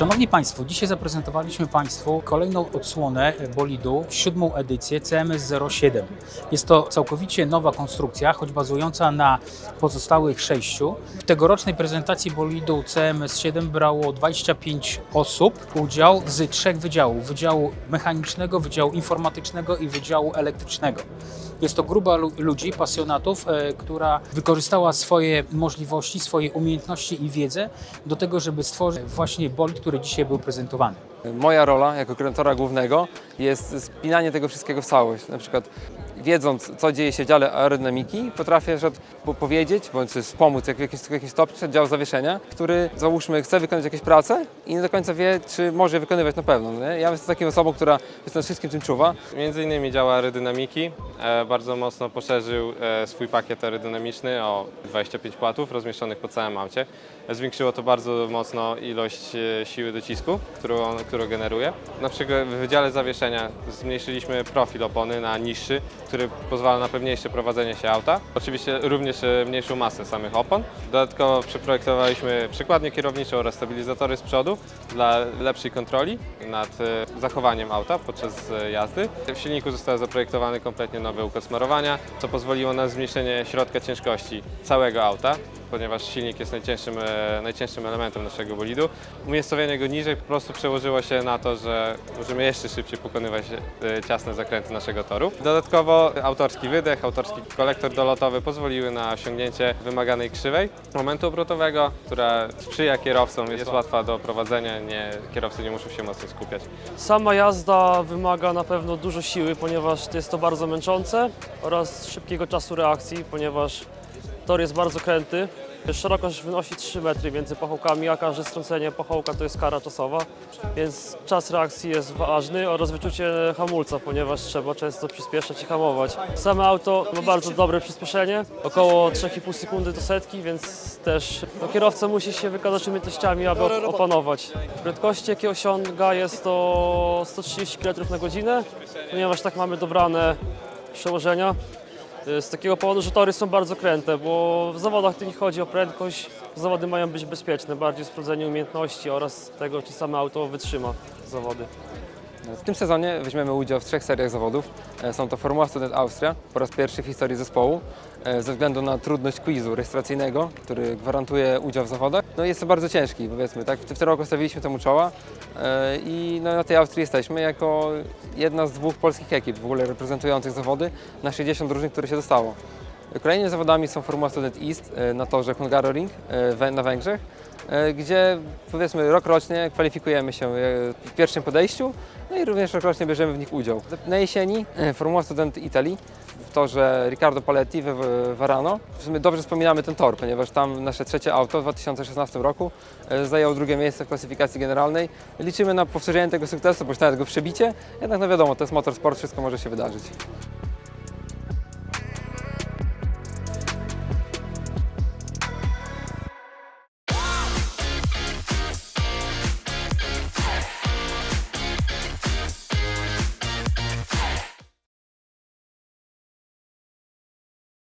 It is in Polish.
Szanowni Państwo, dzisiaj zaprezentowaliśmy Państwu kolejną odsłonę bolidu, siódmą edycję CMS 07. Jest to całkowicie nowa konstrukcja, choć bazująca na pozostałych sześciu. W tegorocznej prezentacji bolidu CMS 7 brało 25 osób udział z trzech wydziałów. Wydziału mechanicznego, wydziału informatycznego i wydziału elektrycznego. Jest to grupa lu- ludzi, pasjonatów, e, która wykorzystała swoje możliwości, swoje umiejętności i wiedzę do tego, żeby stworzyć właśnie bolid, który dzisiaj był prezentowany. Moja rola jako kreatora głównego jest spinanie tego wszystkiego w całość. Na przykład wiedząc, co dzieje się w dziale aerodynamiki, potrafię powiedzieć, bądź jak w jakimś, w jakimś stopniu przed dział zawieszenia, który załóżmy chce wykonać jakieś prace i nie do końca wie, czy może je wykonywać na pewno. Nie? Ja jestem taką osobą, która jest nad wszystkim tym czuwa. Między innymi dział aerodynamiki e, bardzo mocno poszerzył e, swój pakiet aerodynamiczny o 25 płatów rozmieszczonych po całym aucie. Zwiększyło to bardzo mocno ilość e, siły docisku, którą, którą generuje. Na przykład w wydziale zawieszenia zmniejszyliśmy profil opony na niższy, który pozwala na pewniejsze prowadzenie się auta. Oczywiście również e, mniejszą masę samych opon. Dodatkowo przeprojektowaliśmy przykładnię kierowniczą oraz stabilizatory z przodu dla lepszej kontroli nad e, zachowaniem auta podczas e, jazdy. W silniku został zaprojektowany kompletnie nowy układ smarowania, co pozwoliło na zmniejszenie środka ciężkości całego auta, ponieważ silnik jest najcięższym, e, najcięższym elementem naszego bolidu. Umiejscowienie go niżej po prostu przełożyło się na to, że możemy jeszcze szybciej pokonywać e, ciasne zakręty naszego toru. Dodatkowo autorski wydech, autorski kolektor dolotowy pozwoliły na osiągnięcie wymaganej krzywej momentu obrotowego, która sprzyja kierowcom, jest łatwa do prowadzenia, nie, kierowcy nie muszą się mocno skupiać. Sama jazda wymaga na pewno dużo siły, ponieważ jest to bardzo męczące oraz szybkiego czasu reakcji, ponieważ tor jest bardzo kręty. Szerokość wynosi 3 metry między pachołkami, a każde strącenie pachołka to jest kara czasowa, więc czas reakcji jest ważny oraz wyczucie hamulca, ponieważ trzeba często przyspieszać i hamować. Same auto ma bardzo dobre przyspieszenie, około 3,5 sekundy do setki, więc też no, kierowca musi się wykazać umiejętnościami, aby op- opanować. Prędkości, jakie osiąga jest to 130 km na godzinę, ponieważ tak mamy dobrane przełożenia. Y, Z takiego powodu, że tory są bardzo kręte, bo w zawodach nie chodzi o prędkość, zawody mają być bezpieczne, bardziej sprawdzenie umiejętności oraz tego, czy same auto wytrzyma zawody. W tym sezonie weźmiemy udział w trzech seriach zawodów. E, Są to Formuła Student Austria po raz pierwszy w historii zespołu e, ze względu na trudność quizu rejestracyjnego, który gwarantuje udział w zawodach. No jest to bardzo ciężki, powiedzmy, tak? W tym roku stawiliśmy temu czoła e, i no, na tej Austrii jesteśmy jako jedna z dwóch polskich ekip w ogóle reprezentujących zawody na 60 drużyn, które się dostało. Kolejnymi zawodami są Formuła Student East e, na torze Hungaroring e, na Węgrzech, e, gdzie powiedzmy rok rocznie kwalifikujemy się w pierwszym podejściu, no i również rok rocznie bierzemy w nich udział. Na jesieni Formuła Student Italii w torze Riccardo Paletti w Varano. W sumie dobrze wspominamy ten tor, ponieważ tam nasze trzecie auto w 2016 roku zajęło drugie miejsce w klasyfikacji generalnej. Liczymy na powtórzenie tego sukcesu, bądź nawet go przebicie, jednak no wiadomo, to jest motorsport, wszystko może się wydarzyć.